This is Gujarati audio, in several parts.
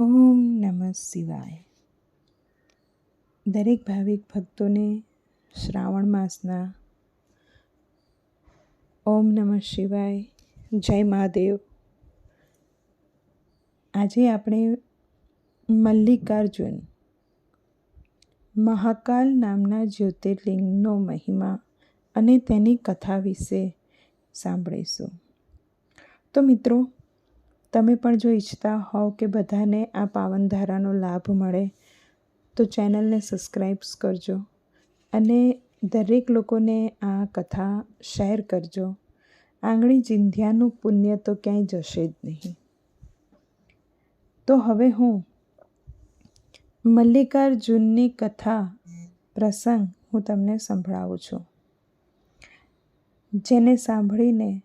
ઓમ નમઃ શિવાય. દરેક ભાવિક ભક્તોને શ્રાવણ માસના ઓમ નમઃ શિવાય. જય મહાદેવ. આજે આપણે મલ્લિકાર્જુન મહાકાલ નામના જ્યોતિર્લિંગનો મહિમા અને તેની કથા વિશે સાંભળીશું. તો મિત્રો તમે પણ જો ઈચ્છતા હોવ કે બધાને આ પાવનધારાનો લાભ મળે, તો ચેનલને સબસ્ક્રાઈબ્સ કરજો અને દરેક લોકોને આ કથા શેર કરજો. આંગળી ચિંધ્યાનું પુણ્ય તો ક્યાંય જશે જ નહીં. તો હવે હું મલ્લિકાર્જુનની કથા પ્રસંગ હું તમને સંભળાવું છું. જેને સાંભળીને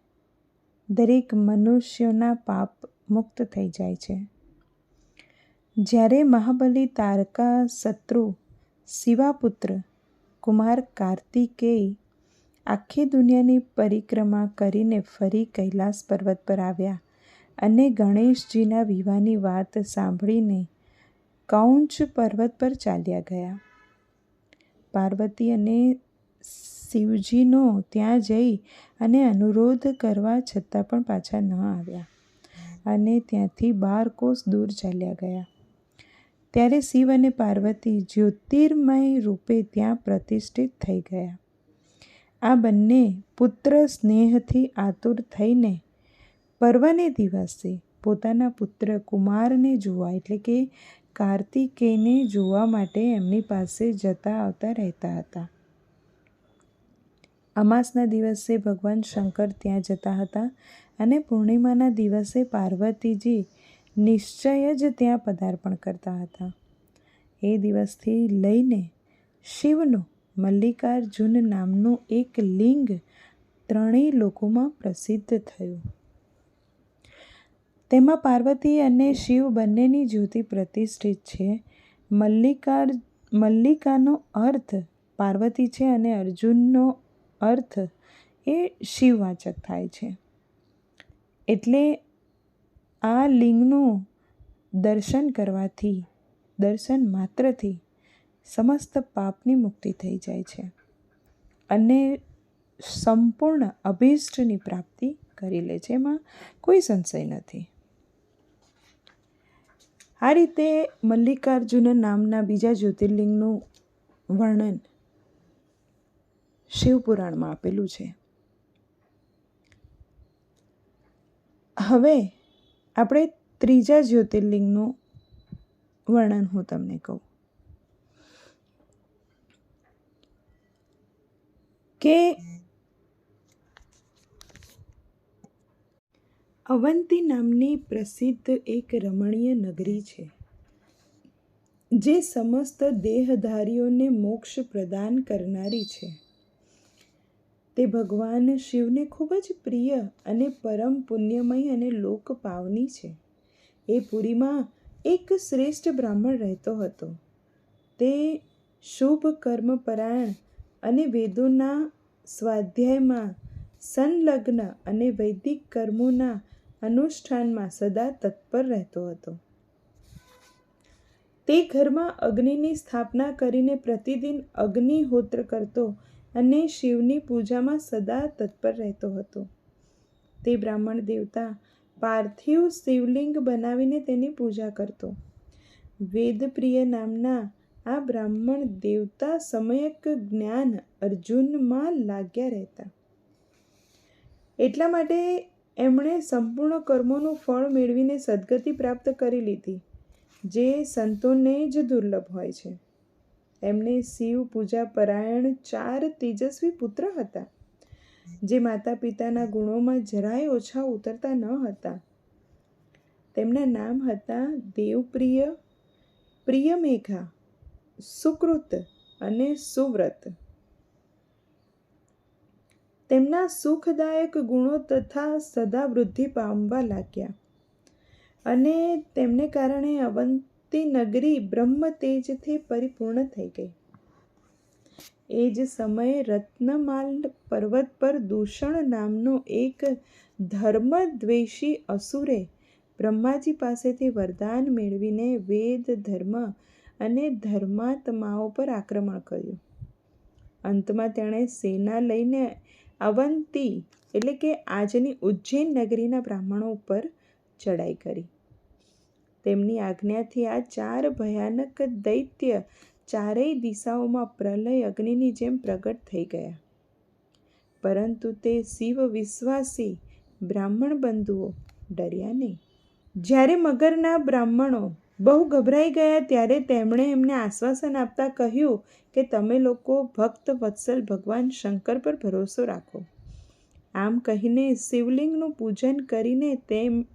દરેક મનુષ્યોના પાપ મુક્ત થઈ જાય છે. જ્યારે મહાબલી તારકા શત્રુ, શિવાપુત્ર, કુમાર કાર્તિકેય આખી દુનિયાની પરિક્રમા કરીને ફરી કૈલાસ પર્વત પર આવ્યા અને ગણેશજીના વિવાહની વાત સાંભળીને કૌંચ પર્વત પર ચાલ્યા ગયા. પાર્વતી અને શિવજીનો ત્યાં જઈ અને અનુરોધ કરવા છતાં પણ પાછા ન આવ્યા. અને ત્યાંથી બાર કોસ દૂર ચાલ્યા ગયા. ત્યારે શિવ અને પાર્વતી જ્યોતિર્મય રૂપે ત્યાં પ્રતિષ્ઠિત થઈ ગયા. આ બંને પુત્ર સ્નેહથી આતુર થઈને પર્વને દિવસે પોતાના પુત્ર કુમારને જોવા, એટલે કે કાર્તિકેયને જોવા માટે એમની પાસે જતા આવતા રહેતા હતા. અમાસના દિવસે ભગવાન શંકર ત્યાં જતા હતા અને પૂર્ણિમાના દિવસે પાર્વતીજી નિશ્ચય જ ત્યાં પદાર્પણ કરતા હતા. એ દિવસથી લઈને શિવનું મલ્લિકાર્જુન નામનું એક લિંગ ત્રણેય લોકોમાં પ્રસિદ્ધ થયું. તેમાં પાર્વતી અને શિવ બંનેની જ્યોતિ પ્રતિષ્ઠિત છે. મલ્લિકાર, મલ્લિકાનો અર્થ પાર્વતી છે અને અર્જુનનો અર્થ એ શિવવાચક થાય છે. એટલે આ લિંગનું દર્શન કરવાથી, દર્શન માત્રથી સમસ્ત પાપની મુક્તિ થઈ જાય છે અને સંપૂર્ણ અભિષ્ટની પ્રાપ્તિ કરી લે છે એમાં કોઈ સંશય નથી. આ રીતે મલ્લિકાર્જુન નામના બીજા જ્યોતિર્લિંગનું વર્ણન શિવપુરાણમાં આપેલું છે. હવે આપણે ત્રીજા જ્યોતિર્લિંગનું વર્ણન હું તમને કહું. કે અવંતી નામની પ્રસિદ્ધ એક રમણીય નગરી છે, જે સમસ્ત દેહધારીઓને મોક્ષ પ્રદાન કરનારી છે. તે ભગવાન શિવને ખૂબ જ પ્રિય અને પરમ પુણ્યમય અને લોકપાવની છે. એ પુરીમાં એક શ્રેષ્ઠ બ્રાહ્મણ રહેતો હતો. તે શુભ કર્મપરાયણ અને વેદોના સ્વાધ્યાયમાં સંલગ્ન અને વૈદિક કર્મોના અનુષ્ઠાનમાં સદા તત્પર રહેતો હતો. તે ઘરમાં અગ્નિની સ્થાપના કરીને પ્રતિદિન અગ્નિહોત્ર કરતો અને શિવની પૂજામાં સદા તત્પર રહેતો હતો. તે બ્રાહ્મણ દેવતા પાર્થિવ શિવલિંગ બનાવીને તેની પૂજા કરતો. વેદપ્રિય નામના આ બ્રાહ્મણ દેવતા સમયક જ્ઞાન અર્જુનમાં લાગ્યા રહેતા. એટલા માટે એમણે સંપૂર્ણ કર્મોનું ફળ મેળવીને સદગતિ પ્રાપ્ત કરી લીધી, જે સંતોને જ દુર્લભ હોય છે. એમને શિવ પૂજા પરાયણ ચાર તેજસ્વી પુત્ર હતા, જે માતા પિતાના ગુણોમાં જરાય ઓછા ઉતરતા ન હતા. તેમના નામ હતા દેવપ્રિય, પ્રિયમેઘા, સુકૃત અને સુવ્રત. તેમના સુખદાયક ગુણો તથા સદા વૃદ્ધિ પામવા લાગ્યા અને તેમને કારણે અવંત તે નગરી બ્રહ્મ તેજથી પરિપૂર્ણ થઈ ગઈ. એ જ સમયે રત્નમાલ પર્વત પર દૂષણ નામનો એક ધર્મદ્વેષી અસુરે બ્રહ્માજી પાસેથી વરદાન મેળવીને વેદ, ધર્મ અને ધર્માત્માઓ પર આક્રમણ કર્યું. અંતમાં તેણે સેના લઈને અવંતી એટલે કે આજની ઉજ્જૈન નગરીના બ્રાહ્મણો ઉપર ચડાઈ કરી. તેમની આજ્ઞાથી આ ચાર ભયાનક દૈત્ય ચારેય દિશાઓમાં પ્રલય અગ્નિની જેમ પ્રગટ થઈ ગયા. પરંતુ તે શિવ વિશ્વાસી બ્રાહ્મણ બંધુઓ ડર્યા નહીં. જ્યારે મગરના બ્રાહ્મણો બહુ ગભરાઈ ગયા ત્યારે તેમણે એમને આશ્વાસન આપતા કહ્યું કે તમે લોકો ભક્ત વત્સલ ભગવાન શંકર પર ભરોસો રાખો. આમ કહીને શિવલિંગનું પૂજન કરીને તેમ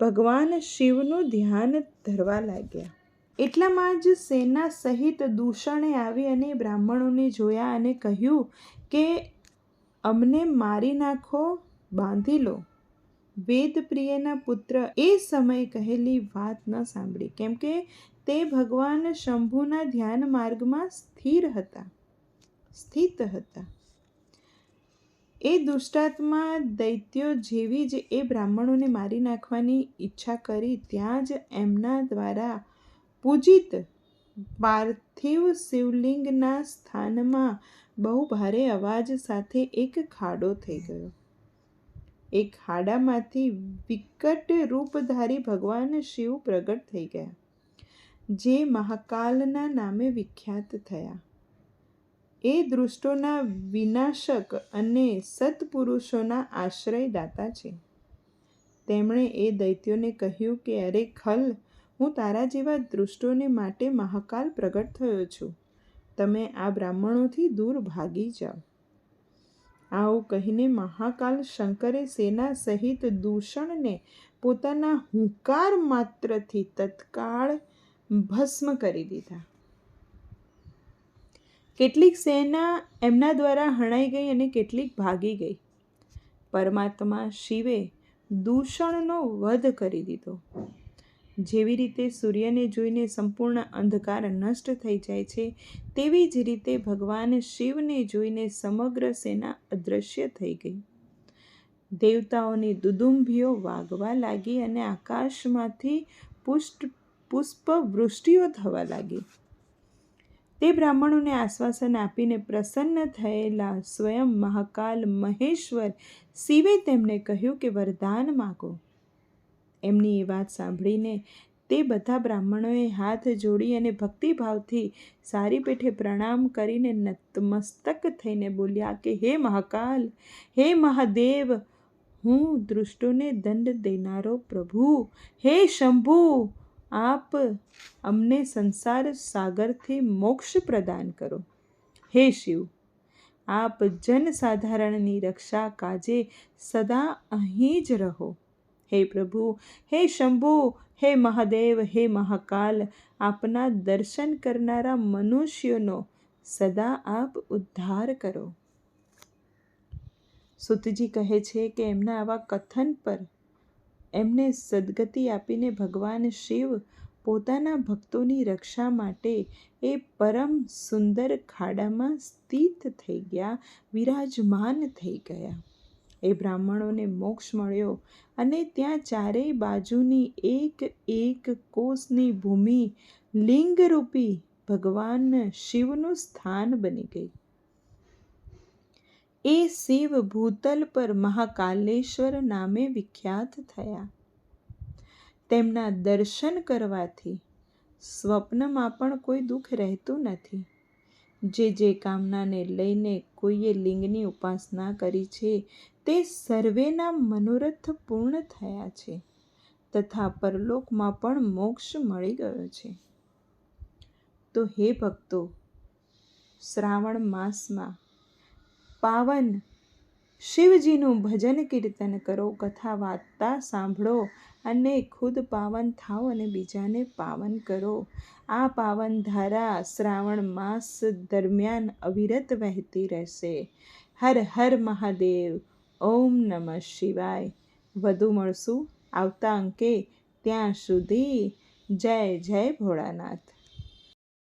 ભગવાન શિવનું ધ્યાન ધરવા લાગ્યા. એટલામાં જ સેના સહિત દૂષણે આવી અને બ્રાહ્મણોને જોયા અને કહ્યું કે, અમને મારી નાખો, બાંધી લો. વેદપ્રિયના પુત્ર એ સમયે કહેલી વાત ન સાંભળી, કેમ કે તે ભગવાન શંભુના ધ્યાન માર્ગમાં સ્થિર હતા, સ્થિત હતા. એ દુષ્ટાત્મા દૈત્યો જેવી જ એ બ્રાહ્મણોને મારી નાખવાની ઈચ્છા કરી ત્યાં જ એમના દ્વારા પૂજિત પાર્થિવ શિવલિંગના સ્થાનમાં બહુ ભારે અવાજ સાથે એક ખાડો થઈ ગયો. એ ખાડામાંથી વિકટ રૂપધારી ભગવાન શિવ પ્રગટ થઈ ગયા, જે મહાકાલના નામે વિખ્યાત થયા. એ દૃષ્ટોના વિનાશક અને સત્પુરુષોના આશ્રયદાતા છે. તેમણે એ દૈત્યોને કહ્યું કે, અરે ખલ, હું તારા જેવા દૃષ્ટોને માટે મહાકાલ પ્રગટ થયો છું. તમે આ બ્રાહ્મણોથી દૂર ભાગી જાઓ. આવું કહીને મહાકાલ શંકરે સેના સહિત દૂષણને પોતાના હુંકાર માત્રથી તત્કાળ ભસ્મ કરી દીધા. કેટલીક સેના એમના દ્વારા હણાઈ ગઈ અને કેટલીક ભાગી ગઈ. પરમાત્મા શિવે દૂષણનો વધ કરી દીધો. જેવી રીતે સૂર્યને જોઈને સંપૂર્ણ અંધકાર નષ્ટ થઈ જાય છે, તેવી જ રીતે ભગવાન શિવને જોઈને સમગ્ર સેના અદૃશ્ય થઈ ગઈ. દેવતાઓની દુદુંભીઓ વાગવા લાગી અને આકાશમાંથી પુષ્ટ પુષ્પ વૃષ્ટિઓ થવા લાગી. તે બ્રાહ્મણોને આશ્વાસન આપીને પ્રસન્ન થયેલા સ્વયં મહાકાલ મહેશ્વર શિવે તેમને કહ્યું કે વરદાન માગો. એમની એ વાત સાંભળીને તે બધા બ્રાહ્મણોએ હાથ જોડી અને ભક્તિભાવથી સારી પેઠે પ્રણામ કરીને નતમસ્તક થઈને બોલ્યા કે, હે મહાકાલ, હે મહાદેવ, હું દૃષ્ટોને દંડ દેનારો પ્રભુ. હે શંભુ આપ અમને સંસાર સાગરથી મોક્ષ પ્રદાન કરો. હે શિવ, આપ જનસાધારણની રક્ષા કાજે સદા અહીં જ રહો. હે પ્રભુ, હે શંભુ, હે મહાદેવ, હે મહાકાલ, આપના દર્શન કરનારા મનુષ્યોનો સદા આપ ઉદ્ધાર કરો. સુતજી કહે છે કે એમના આવા કથન પર એમને સદગતિ આપીને ભગવાન શિવ પોતાના ભક્તોની રક્ષા માટે એ પરમ સુંદર ખાડામાં સ્થિત થઈ ગયા, વિરાજમાન થઈ ગયા. એ બ્રાહ્મણોને મોક્ષ મળ્યો અને ત્યાં ચારેય બાજુની એક એક કોષની ભૂમિ લિંગરૂપી ભગવાન શિવનું સ્થાન બની ગઈ. એ શિવ ભૂતલ પર મહાકાલેશ્વર નામે વિખ્યાત થયા. તેમના દર્શન કરવાથી સ્વપ્નમાં પણ કોઈ દુઃખ રહેતું નથી. જે જે કામનાને લઈને કોઈએ લિંગની ઉપાસના કરી છે, તે સર્વેના મનોરથ પૂર્ણ થયા છે તથા પરલોકમાં પણ મોક્ષ મળી ગયો છે. તો હે ભક્તો, શ્રાવણ માસમાં પાવન. શિવજીનું ભજન કીર્તન કરો, કથા વાર્તા સાંભળો અને ખુદ પાવન થાઓ અને બીજાને પાવન કરો. આ પાવન ધારા શ્રાવણ માસ દરમિયાન અવિરત વહેતી રહેશે. હર હર મહાદેવ, ઓમ નમઃ શિવાય. વધુ મળશું આવતા અંકે ત્યાં સુધી. જય જય ભોળાનાથ.